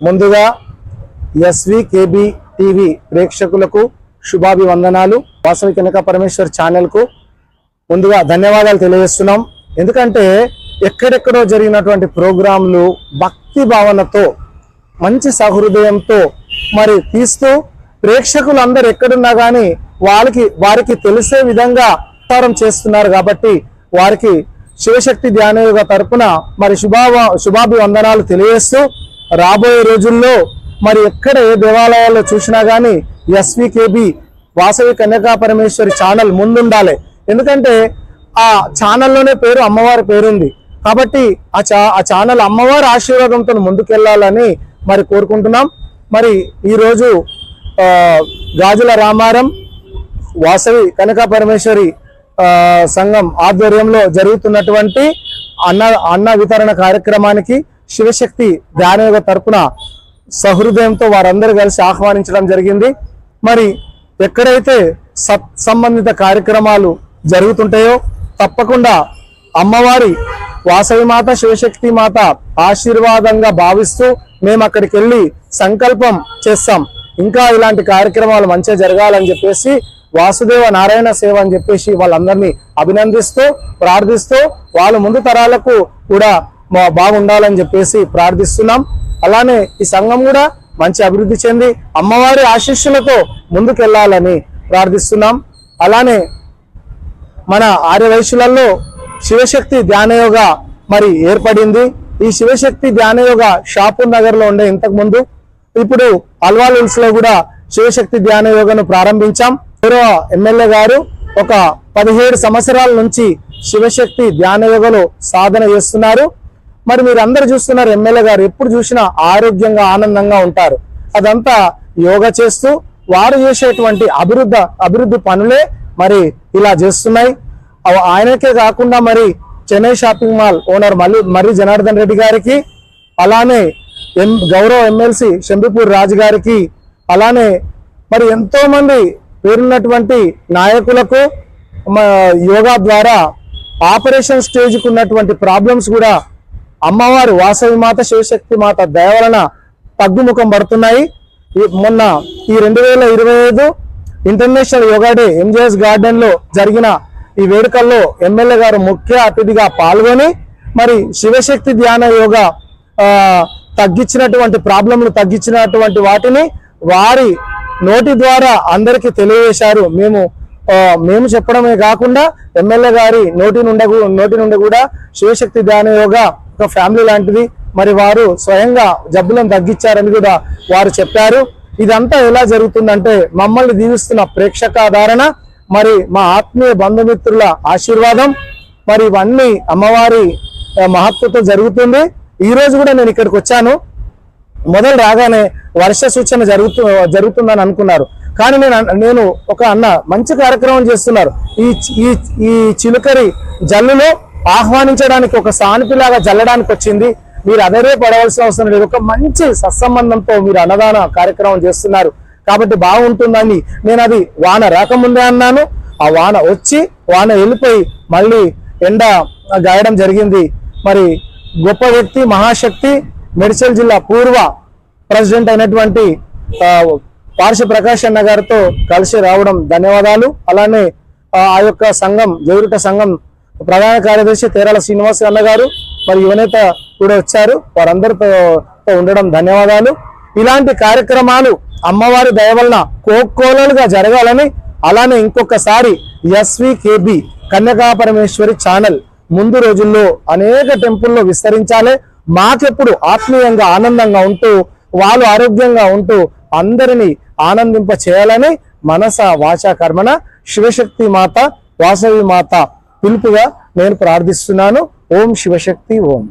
ముందుగా SV KB TV ప్రేక్షకులకు శుభాభివందనాలు. వాసవి కనక పరమేశ్వర్ ఛానల్కు ముందుగా ధన్యవాదాలు తెలియజేస్తున్నాం. ఎందుకంటే ఎక్కడెక్కడో జరిగినటువంటి ప్రోగ్రాంలు భక్తి భావనతో మంచి సహృదయంతో మరి తీస్తూ ప్రేక్షకులు అందరు ఎక్కడున్నా కానీ వాళ్ళకి వారికి తెలిసే విధంగా ప్రచారం చేస్తున్నారు కాబట్టి వారికి శివశక్తి ధ్యానయోగ తరపున మరి శుభావ శుభాభివందనాలు తెలియజేస్తూ రాబోయే రోజుల్లో మరి ఎక్కడ ఏ దేవాలయాల్లో చూసినా కానీ ఎస్వికేబి వాసవి కన్యకా పరమేశ్వరి ఛానల్ ముందుండాలి. ఎందుకంటే ఆ ఛానల్లోనే పేరు అమ్మవారి పేరుంది. కాబట్టి ఆ చా ఆ ఛానల్ అమ్మవారి ఆశీర్వాదంతో ముందుకెళ్ళాలని మరి కోరుకుంటున్నాం. మరి ఈరోజు గాజుల రామారం వాసవి కనక పరమేశ్వరి సంఘం ఆధ్వర్యంలో జరుగుతున్నటువంటి అన్న అన్న వితరణ కార్యక్రమానికి శివశక్తి ధ్యానయోగ తరపున సహృదయంతో వారందరూ కలిసి ఆహ్వానించడం జరిగింది. మరి ఎక్కడైతే సత్ సంబంధిత కార్యక్రమాలు జరుగుతుంటాయో తప్పకుండా అమ్మవారి వాసవి మాత శివశక్తి మాత ఆశీర్వాదంగా భావిస్తూ మేము అక్కడికి వెళ్ళి సంకల్పం చేస్తాం. ఇంకా ఇలాంటి కార్యక్రమాలు మంచిగా జరగాలని చెప్పేసి వాసుదేవ నారాయణ సేవ అని చెప్పేసి వాళ్ళందరినీ అభినందిస్తూ ప్రార్థిస్తూ వాళ్ళు ముందు తరాలకు కూడా బాగుండాలని చెప్పేసి ప్రార్థిస్తున్నాం. అలానే ఈ సంఘం కూడా మంచి అభివృద్ధి చెంది అమ్మవారి ఆశీస్సులతో ముందుకెళ్ళాలని ప్రార్థిస్తున్నాం. అలానే మన ఆర్యవైశ్యులలో శివశక్తి ధ్యానయోగ మరి ఏర్పడింది. ఈ శివశక్తి ధ్యానయోగ షాపూర్ నగర్లో ఉండే ఇంతకుముందు ఇప్పుడు అల్వాల్ హిల్స్లో కూడా శివశక్తి ధ్యానయోగను ప్రారంభించాం. గౌరవ ఎమ్మెల్యే గారు ఒక పదిహేడు సంవత్సరాల నుంచి శివశక్తి ధ్యాన యోగలో సాధన చేస్తున్నారు. మరి మీరు అందరు చూస్తున్నారు ఎమ్మెల్యే గారు ఎప్పుడు చూసినా ఆరోగ్యంగా ఆనందంగా ఉంటారు. అదంతా యోగా చేస్తూ వారు చేసేటువంటి అభివృద్ధి అభివృద్ధి పనులే మరి ఇలా చేస్తున్నాయి. ఆయనకే కాకుండా మరి చెన్నై షాపింగ్ మాల్ ఓనర్ మల్లి మర్రి జనార్దన్ రెడ్డి గారికి అలానే ఎం గౌరవ ఎమ్మెల్సీ శంభిపూర్ రాజు గారికి అలానే మరి ఎంతో మంది పేరున్నటువంటి నాయకులకు యోగా ద్వారా ఆపరేషన్ స్టేజ్కి ఉన్నటువంటి ప్రాబ్లమ్స్ కూడా అమ్మవారు వాసవి మాత శివశక్తి మాత దయవలన తగ్గుముఖం పడుతున్నాయి. మొన్న ఈ రెండు వేల ఇరవై ఐదు ఇంటర్నేషనల్ యోగా డే ఎంజిఎస్ గార్డెన్లో జరిగిన ఈ వేడుకల్లో ఎమ్మెల్యే గారు ముఖ్య అతిథిగా పాల్గొని మరి శివశక్తి ధ్యాన యోగా తగ్గించినటువంటి ప్రాబ్లంలు తగ్గించినటువంటి వాటిని వారి నోటి ద్వారా అందరికీ తెలియజేశారు. మేము మేము చెప్పడమే కాకుండా ఎమ్మెల్యే గారి నోటి నుండి నోటి నుండి కూడా శివశక్తి ధ్యాన యోగా ఒక ఫ్యామిలీ లాంటిది. మరి వారు స్వయంగా జబ్బులను తగ్గించారని కూడా వారు చెప్పారు. ఇదంతా ఎలా జరుగుతుందంటే మమ్మల్ని దీవిస్తున్న ప్రేక్షకాధారణ మరి మా ఆత్మీయ బంధుమిత్రుల ఆశీర్వాదం మరి ఇవన్నీ అమ్మవారి మహత్వతో జరుగుతుంది. ఈ రోజు కూడా నేను ఇక్కడికి వచ్చాను. మొదలు రాగానే వర్ష సూచన జరుగుతు జరుగుతుందని అనుకున్నారు. కానీ నేను నేను ఒక అన్న మంచి కార్యక్రమం చేస్తున్నారు. ఈ ఈ ఈ చిలుకరి జల్లులో ఆహ్వానించడానికి ఒక సానుపిలాగా జల్లడానికి వచ్చింది. మీరు అదరే పడవలసిన అవసరం లేదు. ఒక మంచి సత్సంబంధంతో మీరు అన్నదాన కార్యక్రమం చేస్తున్నారు. కాబట్టి బాగుంటుందని నేను అది వాన రాకముందే అన్నాను. ఆ వాన వచ్చి వాన వెళ్ళిపోయి మళ్ళీ ఎండ గాయడం జరిగింది. మరి గొప్ప వ్యక్తి మహాశక్తి మెడిచల్ జిల్లా పూర్వ ప్రెసిడెంట్ అయినటువంటి ఆ, పార్శ్వ ప్రకాష్ అన్న గారితో కలిసి రావడం ధన్యవాదాలు. అలానే ఆ ఆ యొక్క సంఘం జైరుట సంఘం ప్రధాన కార్యదర్శి తేరాల శ్రీనివాస్ అన్నగారు మరి యువనేత కూడా వచ్చారు. వారందరితో ఉండడం ధన్యవాదాలు. ఇలాంటి కార్యక్రమాలు అమ్మవారి దయ వలన కోకోలలుగా జరగాలని అలానే ఇంకొకసారి ఎస్వికేబి కన్యకా పరమేశ్వరి ఛానల్ ముందు రోజుల్లో అనేక టెంపుల్లో విస్తరించాలి. మాకెప్పుడు ఆత్మీయంగా ఆనందంగా ఉంటూ వాళ్ళు ఆరోగ్యంగా ఉంటూ అందరినీ ఆనందింప చేయాలని మనస వాచా కర్మన శివశక్తి మాత వాసవి మాత పిలుపుగా నేను ప్రార్థిస్తున్నాను. ఓం శివశక్తి ఓం.